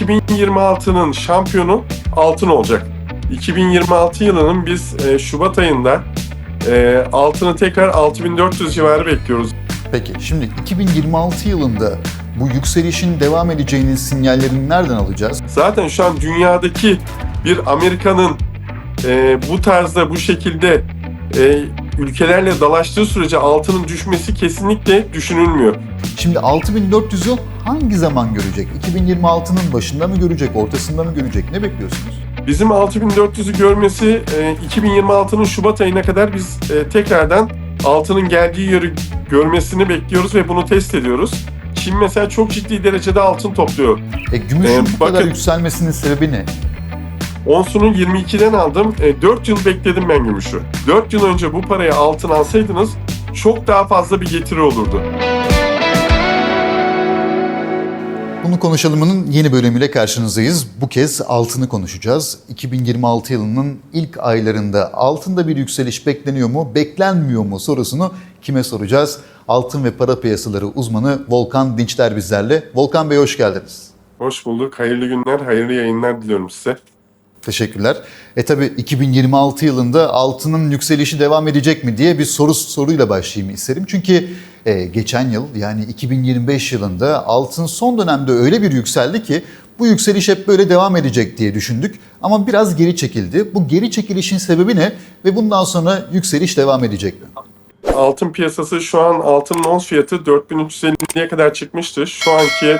2026'nın şampiyonu altın olacak. 2026 yılının biz e, Şubat ayında e, altını tekrar 6400 civarı bekliyoruz. Peki şimdi 2026 yılında bu yükselişin devam edeceğinin sinyallerini nereden alacağız? Zaten şu an dünyadaki bir Amerika'nın e, bu tarzda bu şekilde e, ülkelerle dalaştığı sürece altının düşmesi kesinlikle düşünülmüyor. Şimdi 6400 yıl hangi zaman görecek? 2026'nın başında mı görecek, ortasında mı görecek? Ne bekliyorsunuz? Bizim 6400'ü görmesi e, 2026'nın Şubat ayına kadar biz e, tekrardan altının geldiği yeri görmesini bekliyoruz ve bunu test ediyoruz. Çin mesela çok ciddi derecede altın topluyor. E, gümüşün Ee, bu kadar bakın- yükselmesinin sebebi ne? Onsunu 22'den aldım. E, 4 yıl bekledim ben gümüşü. 4 yıl önce bu paraya altın alsaydınız çok daha fazla bir getiri olurdu. Bunu konuşalımının yeni bölümüyle karşınızdayız. Bu kez altını konuşacağız. 2026 yılının ilk aylarında altında bir yükseliş bekleniyor mu, beklenmiyor mu sorusunu kime soracağız? Altın ve para piyasaları uzmanı Volkan Dinçler bizlerle. Volkan Bey hoş geldiniz. Hoş bulduk. Hayırlı günler, hayırlı yayınlar diliyorum size. Teşekkürler. E tabi 2026 yılında altının yükselişi devam edecek mi diye bir soru soruyla başlayayım isterim. Çünkü e, geçen yıl yani 2025 yılında altın son dönemde öyle bir yükseldi ki bu yükseliş hep böyle devam edecek diye düşündük. Ama biraz geri çekildi. Bu geri çekilişin sebebi ne ve bundan sonra yükseliş devam edecek mi? Altın piyasası şu an altının ons fiyatı 4350'ye kadar çıkmıştı. Şu anki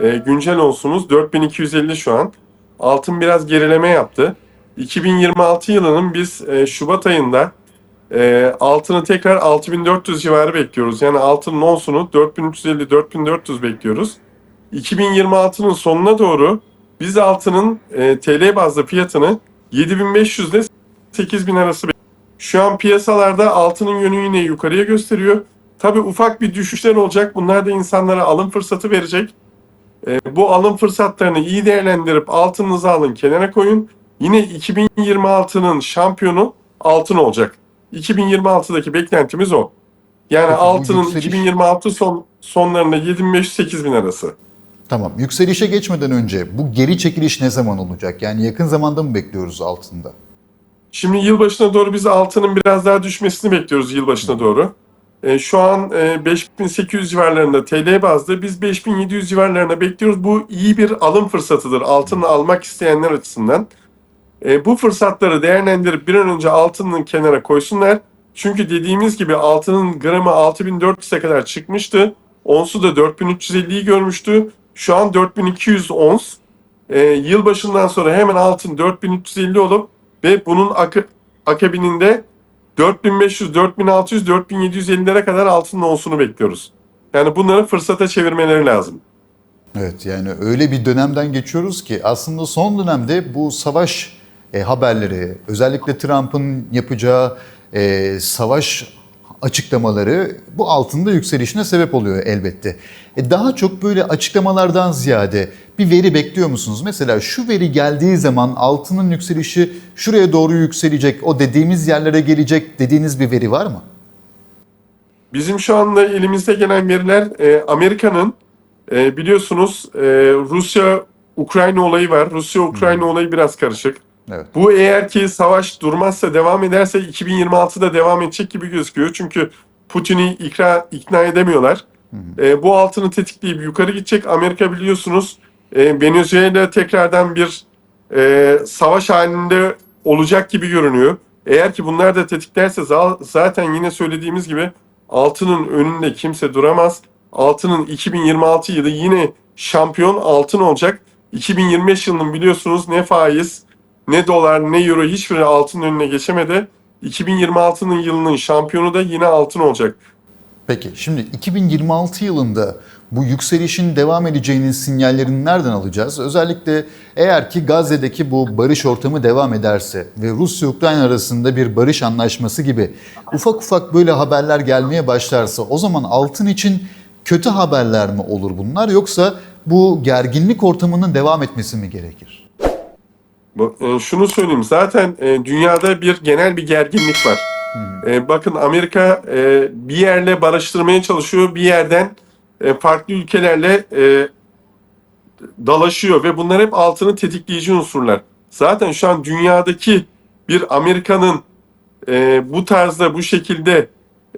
e, güncel onsumuz 4250 şu an. Altın biraz gerileme yaptı. 2026 yılının biz e, Şubat ayında e, altını tekrar 6400 civarı bekliyoruz. Yani altının onsunu 4350-4400 bekliyoruz. 2026'nın sonuna doğru biz altının e, TL bazlı fiyatını 7500 ile 8000 arası şu an piyasalarda altının yönü yine yukarıya gösteriyor. Tabii ufak bir düşüşler olacak. Bunlar da insanlara alım fırsatı verecek. Ee, bu alım fırsatlarını iyi değerlendirip altınınızı alın kenara koyun. Yine 2026'nın şampiyonu altın olacak. 2026'daki beklentimiz o. Yani Peki altının yükseliş- 2026 son, sonlarında 7500-8000 arası. Tamam yükselişe geçmeden önce bu geri çekiliş ne zaman olacak? Yani yakın zamanda mı bekliyoruz altında? Şimdi yılbaşına doğru biz altının biraz daha düşmesini bekliyoruz yılbaşına doğru. E, şu an e, 5800 civarlarında TL bazlı biz 5700 civarlarında bekliyoruz. Bu iyi bir alım fırsatıdır altını almak isteyenler açısından. E, bu fırsatları değerlendirip bir an önce altının kenara koysunlar. Çünkü dediğimiz gibi altının gramı 6400'e kadar çıkmıştı. Onsu da 4350'yi görmüştü. Şu an 4200 ons. E, yılbaşından sonra hemen altın 4350 olup ve bunun ak- akabininde 4500, 4600, 4750'lere kadar altının onsunu bekliyoruz. Yani bunları fırsata çevirmeleri lazım. Evet yani öyle bir dönemden geçiyoruz ki aslında son dönemde bu savaş e, haberleri özellikle Trump'ın yapacağı e, savaş açıklamaları bu altında yükselişine sebep oluyor elbette. E, daha çok böyle açıklamalardan ziyade bir veri bekliyor musunuz? Mesela şu veri geldiği zaman altının yükselişi şuraya doğru yükselecek, o dediğimiz yerlere gelecek dediğiniz bir veri var mı? Bizim şu anda elimizde gelen veriler e, Amerika'nın e, biliyorsunuz e, Rusya-Ukrayna olayı var. Rusya-Ukrayna olayı biraz karışık. Evet. Bu eğer ki savaş durmazsa devam ederse 2026'da devam edecek gibi gözüküyor. Çünkü Putin'i ikna, ikna edemiyorlar. E, bu altını tetikleyip yukarı gidecek. Amerika biliyorsunuz e, Venezuela tekrardan bir e, savaş halinde olacak gibi görünüyor. Eğer ki bunlar da tetiklerse za- zaten yine söylediğimiz gibi altının önünde kimse duramaz. Altının 2026 yılı yine şampiyon altın olacak. 2025 yılının biliyorsunuz ne faiz, ne dolar, ne euro hiçbiri altının önüne geçemedi. 2026'nın yılının şampiyonu da yine altın olacak. Peki şimdi 2026 yılında bu yükselişin devam edeceğinin sinyallerini nereden alacağız? Özellikle eğer ki Gazze'deki bu barış ortamı devam ederse ve Rusya-Ukrayna arasında bir barış anlaşması gibi ufak ufak böyle haberler gelmeye başlarsa o zaman altın için kötü haberler mi olur bunlar yoksa bu gerginlik ortamının devam etmesi mi gerekir? Bu- e, şunu söyleyeyim zaten e, dünyada bir genel bir gerginlik var. E, bakın Amerika e, bir yerle barıştırmaya çalışıyor, bir yerden e, farklı ülkelerle e, dalaşıyor ve bunlar hep altının tetikleyici unsurlar. Zaten şu an dünyadaki bir Amerika'nın e, bu tarzda bu şekilde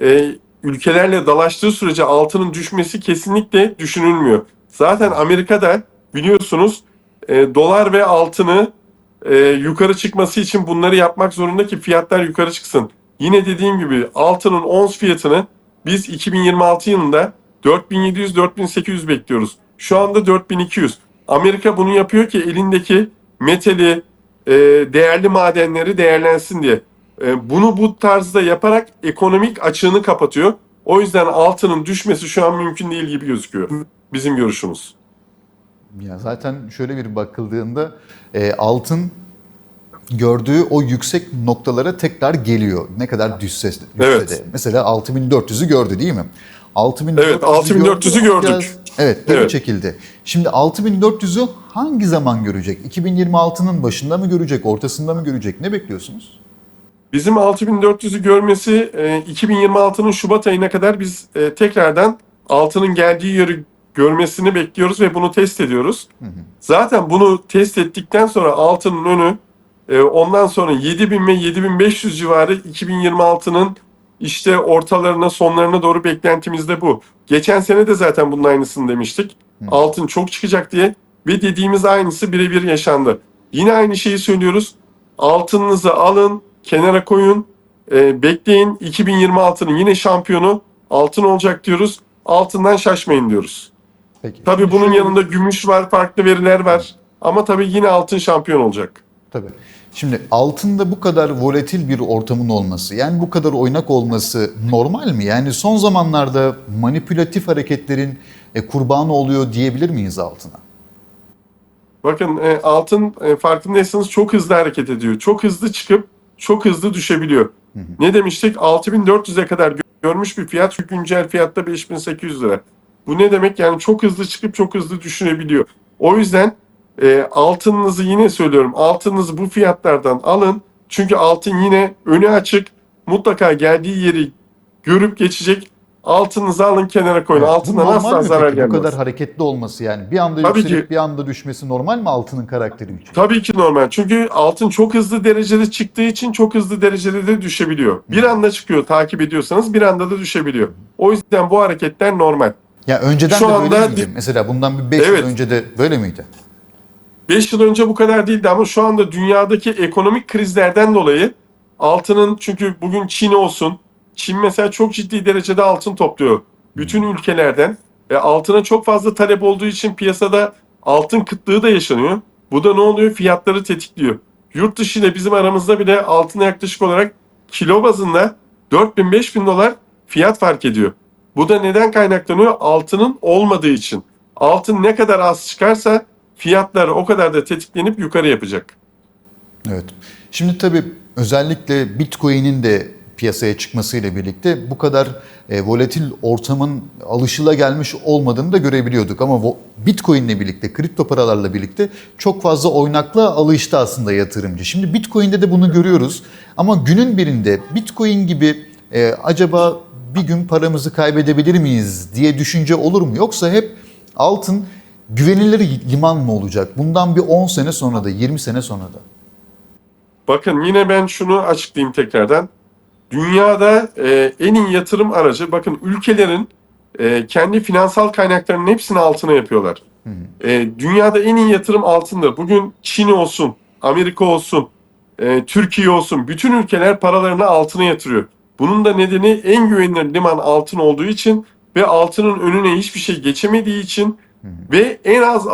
e, ülkelerle dalaştığı sürece altının düşmesi kesinlikle düşünülmüyor. Zaten Amerika'da biliyorsunuz e, dolar ve altını e, yukarı çıkması için bunları yapmak zorunda ki fiyatlar yukarı çıksın. Yine dediğim gibi altının ons fiyatını biz 2026 yılında 4700-4800 bekliyoruz. Şu anda 4200. Amerika bunu yapıyor ki elindeki metali, e, değerli madenleri değerlensin diye. E, bunu bu tarzda yaparak ekonomik açığını kapatıyor. O yüzden altının düşmesi şu an mümkün değil gibi gözüküyor. Bizim görüşümüz. Ya zaten şöyle bir bakıldığında e, altın gördüğü o yüksek noktalara tekrar geliyor. Ne kadar düşse, düşse Evet. de. Mesela 6400'ü gördü değil mi? 6400'ü Evet, 6400'ü gördük. Biraz- evet, geri Evet. çekildi. Şimdi 6400'ü hangi zaman görecek? 2026'nın başında mı görecek, ortasında mı görecek? Ne bekliyorsunuz? Bizim 6400'ü görmesi e, 2026'nın Şubat ayına kadar biz e, tekrardan altının geldiği yeri görmesini bekliyoruz ve bunu test ediyoruz. Zaten bunu test ettikten sonra altının önü e, ondan sonra 7000 ve 7500 civarı 2026'nın işte ortalarına sonlarına doğru beklentimiz de bu. Geçen sene de zaten bunun aynısını demiştik. Altın çok çıkacak diye ve dediğimiz aynısı birebir yaşandı. Yine aynı şeyi söylüyoruz. Altınınızı alın, kenara koyun, e, bekleyin. 2026'nın yine şampiyonu altın olacak diyoruz. Altından şaşmayın diyoruz. Peki. Tabii bunun yanında gümüş var, farklı veriler var. Ama tabii yine altın şampiyon olacak. Tabii. Şimdi altında bu kadar volatil bir ortamın olması, yani bu kadar oynak olması normal mi? Yani son zamanlarda manipülatif hareketlerin e, kurbanı oluyor diyebilir miyiz altına? Bakın e, altın e, farkındaysanız çok hızlı hareket ediyor. Çok hızlı çıkıp çok hızlı düşebiliyor. Ne demiştik? 6400'e kadar gö- görmüş bir fiyat şu güncel fiyatta 5800 lira. Bu ne demek? Yani çok hızlı çıkıp çok hızlı düşürebiliyor. O yüzden e, altınınızı yine söylüyorum. Altınınızı bu fiyatlardan alın. Çünkü altın yine önü açık. Mutlaka geldiği yeri görüp geçecek. Altınızı alın kenara koyun. Evet, Altından asla zarar peki? gelmez. Bu kadar hareketli olması yani. Bir anda Tabii yükselip ki. bir anda düşmesi normal mi altının karakteri için? Tabii ki normal. Çünkü altın çok hızlı derecede çıktığı için çok hızlı derecede de düşebiliyor. Bir anda çıkıyor takip ediyorsanız bir anda da düşebiliyor. O yüzden bu hareketler normal. Ya önceden Şu de böyle anda miydi? di- Mesela bundan bir 5 Evet. yıl önce de böyle miydi? 5 yıl önce bu kadar değildi ama şu anda dünyadaki ekonomik krizlerden dolayı altının çünkü bugün Çin olsun. Çin mesela çok ciddi derecede altın topluyor. Bütün ülkelerden. E, altına çok fazla talep olduğu için piyasada altın kıtlığı da yaşanıyor. Bu da ne oluyor? Fiyatları tetikliyor. Yurt dışı ile bizim aramızda bile altına yaklaşık olarak kilo bazında 4000-5000 dolar fiyat fark ediyor. Bu da neden kaynaklanıyor? Altının olmadığı için. Altın ne kadar az çıkarsa fiyatlar o kadar da tetiklenip yukarı yapacak. Evet. Şimdi tabii özellikle Bitcoin'in de piyasaya çıkmasıyla birlikte bu kadar e, volatil ortamın alışılagelmiş olmadığını da görebiliyorduk. Ama Bitcoin'le birlikte, kripto paralarla birlikte çok fazla oynaklığa alıştı aslında yatırımcı. Şimdi Bitcoin'de de bunu görüyoruz. Ama günün birinde Bitcoin gibi e, acaba bir gün paramızı kaybedebilir miyiz diye düşünce olur mu? Yoksa hep altın güvenilir liman mı olacak? Bundan bir 10 sene sonra da 20 sene sonra da. Bakın yine ben şunu açıklayayım tekrardan. Dünyada e, en iyi yatırım aracı bakın ülkelerin e, kendi finansal kaynaklarının hepsini altına yapıyorlar. E, dünyada en iyi yatırım altındır. Bugün Çin olsun, Amerika olsun, e, Türkiye olsun bütün ülkeler paralarını altına yatırıyor. Bunun da nedeni en güvenilir liman altın olduğu için ve altının önüne hiçbir şey geçemediği için ve en az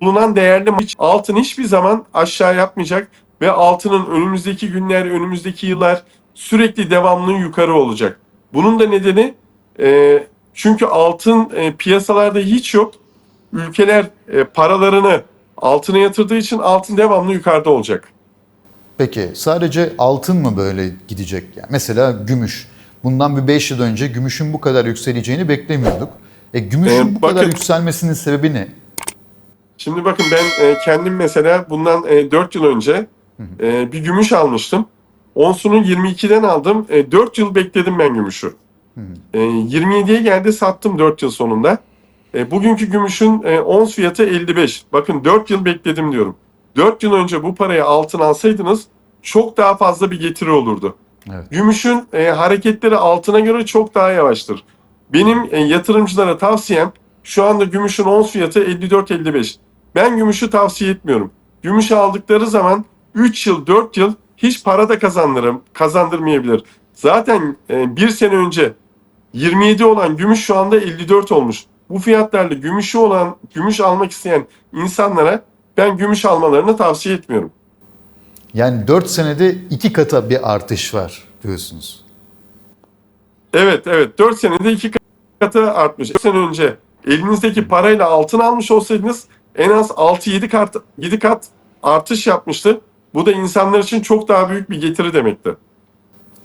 bulunan değerli altın hiçbir zaman aşağı yapmayacak ve altının önümüzdeki günler, önümüzdeki yıllar sürekli devamlı yukarı olacak. Bunun da nedeni e, çünkü altın e, piyasalarda hiç yok. Ülkeler e, paralarını altına yatırdığı için altın devamlı yukarıda olacak. Peki sadece altın mı böyle gidecek? Yani mesela gümüş. Bundan bir 5 yıl önce gümüşün bu kadar yükseleceğini beklemiyorduk. E, gümüşün Ee, bu kadar bakın- yükselmesinin sebebi ne? Şimdi bakın ben e, kendim mesela bundan e, 4 yıl önce e, bir gümüş almıştım. Onsunu 22'den aldım. E, 4 yıl bekledim ben gümüşü. E, 27'ye geldi sattım 4 yıl sonunda. E, bugünkü gümüşün e, ons fiyatı 55. Bakın 4 yıl bekledim diyorum. 4 yıl önce bu paraya altın alsaydınız çok daha fazla bir getiri olurdu. Evet. Gümüşün e, hareketleri altına göre çok daha yavaştır. Benim e, yatırımcılara tavsiyem şu anda gümüşün ons fiyatı 54-55. Ben gümüşü tavsiye etmiyorum. Gümüşü aldıkları zaman 3 yıl 4 yıl hiç para da kazandırım, kazandırmayabilir. Zaten e, bir sene önce 27 olan gümüş şu anda 54 olmuş. Bu fiyatlarla gümüşü olan, gümüş almak isteyen insanlara ben gümüş almalarını tavsiye etmiyorum. Yani 4 senede iki kata bir artış var diyorsunuz. Evet evet 4 senede 2 katı artmış. 4 sene önce elinizdeki parayla altın almış olsaydınız en az 6-7 kat, 7 kat artış yapmıştı. Bu da insanlar için çok daha büyük bir getiri demekti.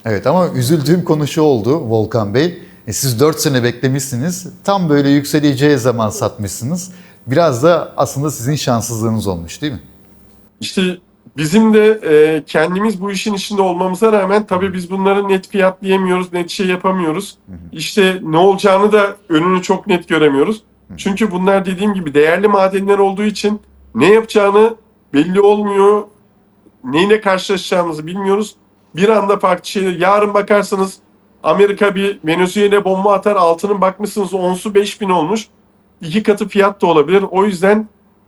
Evet ama üzüldüğüm konu şu oldu Volkan Bey. E, siz 4 sene beklemişsiniz. Tam böyle yükseleceği zaman satmışsınız. Biraz da aslında sizin şanssızlığınız olmuş değil mi? İşte bizim de e, kendimiz bu işin içinde olmamıza rağmen tabii biz bunları net fiyatlayamıyoruz, net şey yapamıyoruz. İşte ne olacağını da önünü çok net göremiyoruz. Çünkü bunlar dediğim gibi değerli madenler olduğu için ne yapacağını belli olmuyor. Neyle karşılaşacağımızı bilmiyoruz. Bir anda farklı şeyler. Yarın bakarsanız Amerika bir Venezuela bomba atar altının bakmışsınız onsu 5000 olmuş. İki katı fiyat da olabilir. O yüzden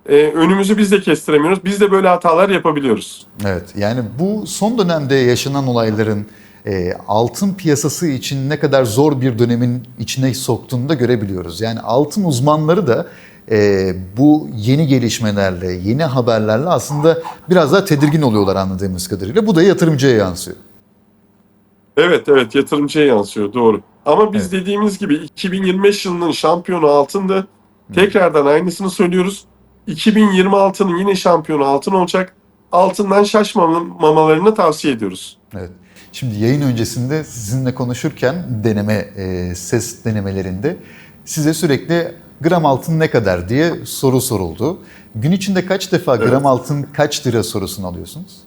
e, önümüzü biz de kestiremiyoruz. Biz de böyle hatalar yapabiliyoruz. Evet yani bu son dönemde yaşanan olayların e, altın piyasası için ne kadar zor bir dönemin içine soktuğunu da görebiliyoruz. Yani altın uzmanları da e, bu yeni gelişmelerle, yeni haberlerle aslında biraz daha tedirgin oluyorlar anladığımız kadarıyla. Bu da yatırımcıya yansıyor. Evet evet yatırımcıya yansıyor doğru. Ama biz Evet. dediğimiz gibi 2025 yılının şampiyonu altındı. Tekrardan aynısını söylüyoruz. 2026'nın yine şampiyonu altın olacak. Altından şaşmamalarını tavsiye ediyoruz. Evet. Şimdi yayın öncesinde sizinle konuşurken deneme e, ses denemelerinde size sürekli gram altın ne kadar diye soru soruldu. Gün içinde kaç defa Evet. gram altın kaç lira sorusunu alıyorsunuz?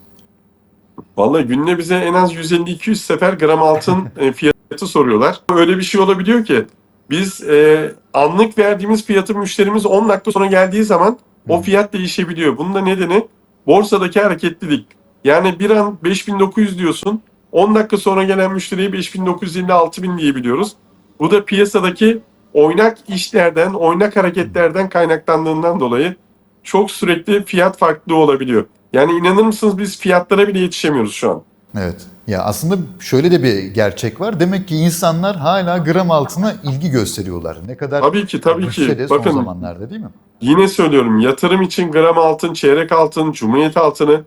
Vallahi günde bize en az 150-200 sefer gram altın e, fiyatı soruyorlar. Öyle bir şey olabiliyor ki biz e, anlık verdiğimiz fiyatı müşterimiz 10 dakika sonra geldiği zaman o fiyat değişebiliyor. Bunun da nedeni borsadaki hareketlilik. Yani bir an 5900 diyorsun 10 dakika sonra gelen müşteriye 5950-6000 diyebiliyoruz. Bu da piyasadaki oynak işlerden, oynak hareketlerden kaynaklandığından dolayı çok sürekli fiyat farklılığı olabiliyor. Yani inanır mısınız biz fiyatlara bile yetişemiyoruz şu an. Evet. Ya aslında şöyle de bir gerçek var. Demek ki insanlar hala gram altına ilgi gösteriyorlar. Ne kadar Tabii ki tabii ki. de son Bakın zamanlarda değil mi? yine söylüyorum yatırım için gram altın, çeyrek altın, cumhuriyet altını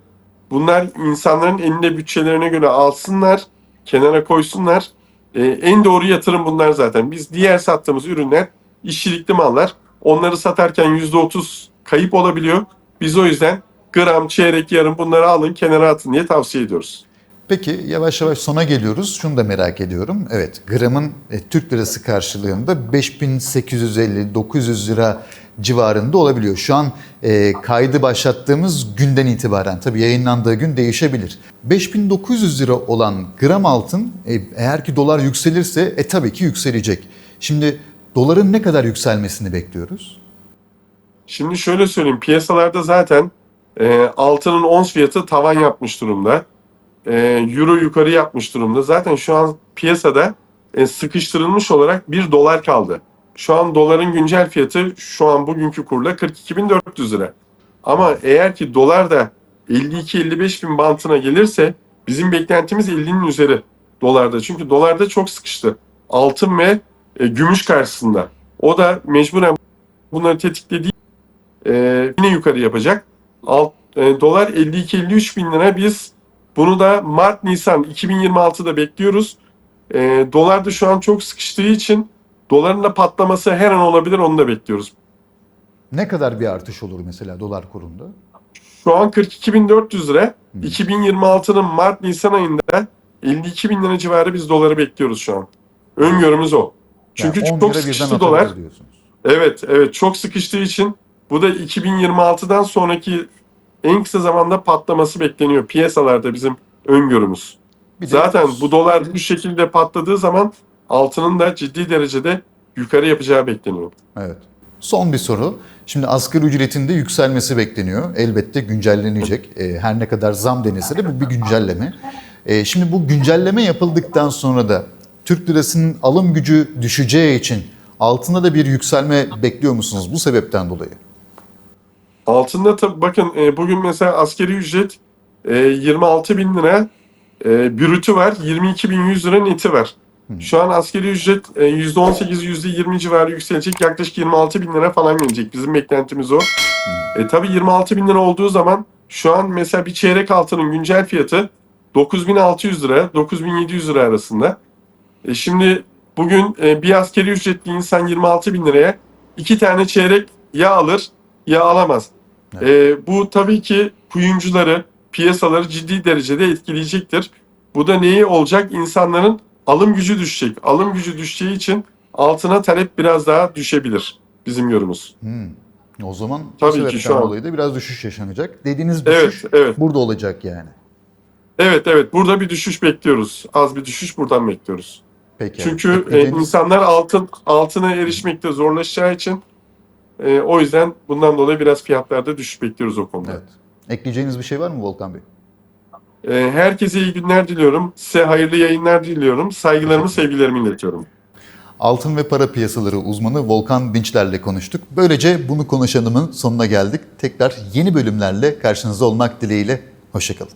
bunlar insanların elinde bütçelerine göre alsınlar, kenara koysunlar. Ee, en doğru yatırım bunlar zaten. Biz diğer sattığımız ürünler işçilikli mallar. Onları satarken %30 kayıp olabiliyor. Biz o yüzden gram, çeyrek, yarım bunları alın kenara atın diye tavsiye ediyoruz. Peki yavaş yavaş sona geliyoruz. Şunu da merak ediyorum. Evet gramın e, Türk lirası karşılığında 5850-900 lira civarında olabiliyor. Şu an e, kaydı başlattığımız günden itibaren tabii yayınlandığı gün değişebilir. 5900 lira olan gram altın e, eğer ki dolar yükselirse e tabii ki yükselecek. Şimdi doların ne kadar yükselmesini bekliyoruz? Şimdi şöyle söyleyeyim. Piyasalarda zaten e, altının ons fiyatı tavan yapmış durumda. E, Euro yukarı yapmış durumda. Zaten şu an piyasada e, sıkıştırılmış olarak 1 dolar kaldı. Şu an doların güncel fiyatı şu an bugünkü kurla 42.400 lira. Ama eğer ki dolar da 52-55 bin bantına gelirse bizim beklentimiz 50'nin üzeri dolarda. Çünkü dolarda çok sıkıştı. Altın ve e, gümüş karşısında. O da mecburen bunları tetiklediği e, yine yukarı yapacak. Alt, e, dolar 52-53 bin lira. Biz bunu da Mart-Nisan 2026'da bekliyoruz. E, dolar da şu an çok sıkıştığı için doların da patlaması her an olabilir onu da bekliyoruz. Ne kadar bir artış olur mesela dolar kurunda? Şu an 42.400 lira. 2026'nın Mart-Nisan ayında 52 bin lira civarı biz doları bekliyoruz şu an. Öngörümüz o. Çünkü Yani 10 çok sıkıştı dolar. diyorsunuz. Evet, evet çok sıkıştığı için bu da 2026'dan sonraki en kısa zamanda patlaması bekleniyor piyasalarda bizim öngörümüz. Bir Zaten bu dolar bu şekilde patladığı zaman altının da ciddi derecede yukarı yapacağı bekleniyor. Evet. Son bir soru. Şimdi asgari ücretin de yükselmesi bekleniyor. Elbette güncellenecek. E, her ne kadar zam denilse de bu bir güncelleme. E, şimdi bu güncelleme yapıldıktan sonra da Türk lirasının alım gücü düşeceği için altında da bir yükselme bekliyor musunuz bu sebepten dolayı? Altında tabii bakın e, bugün mesela askeri ücret e, 26 bin lira e, brütü var, 22 bin 100 lira neti var. Şu an askeri ücret e, %18, %20 civarı yükselecek. Yaklaşık 26 bin lira falan gelecek. Bizim beklentimiz o. E, tabii 26 bin lira olduğu zaman şu an mesela bir çeyrek altının güncel fiyatı 9600 lira, 9700 lira arasında. E, şimdi bugün e, bir askeri ücretli insan 26 bin liraya iki tane çeyrek ya alır ya alamaz. E, bu tabii ki kuyumcuları, piyasaları ciddi derecede etkileyecektir. Bu da neyi olacak? İnsanların alım gücü düşecek. Alım gücü düşeceği için altına talep biraz daha düşebilir bizim yorumumuz. O zaman Tabii ki şu an. dolayı da biraz düşüş yaşanacak. Dediğiniz Evet, düşüş evet. burada olacak yani. Evet, evet. Burada bir düşüş bekliyoruz. Az bir düşüş buradan bekliyoruz. Peki. Çünkü e, insanlar altın altına erişmekte zorlaşacağı için e, o yüzden bundan dolayı biraz fiyatlarda düşüş bekliyoruz o konuda. Evet. Ekleyeceğiniz bir şey var mı Volkan Bey? E, herkese iyi günler diliyorum. Size hayırlı yayınlar diliyorum. Saygılarımı, sevgilerimi iletiyorum. Altın ve para piyasaları uzmanı Volkan Dinçler'le konuştuk. Böylece bunu konuşanımın sonuna geldik. Tekrar yeni bölümlerle karşınızda olmak dileğiyle. Hoşçakalın.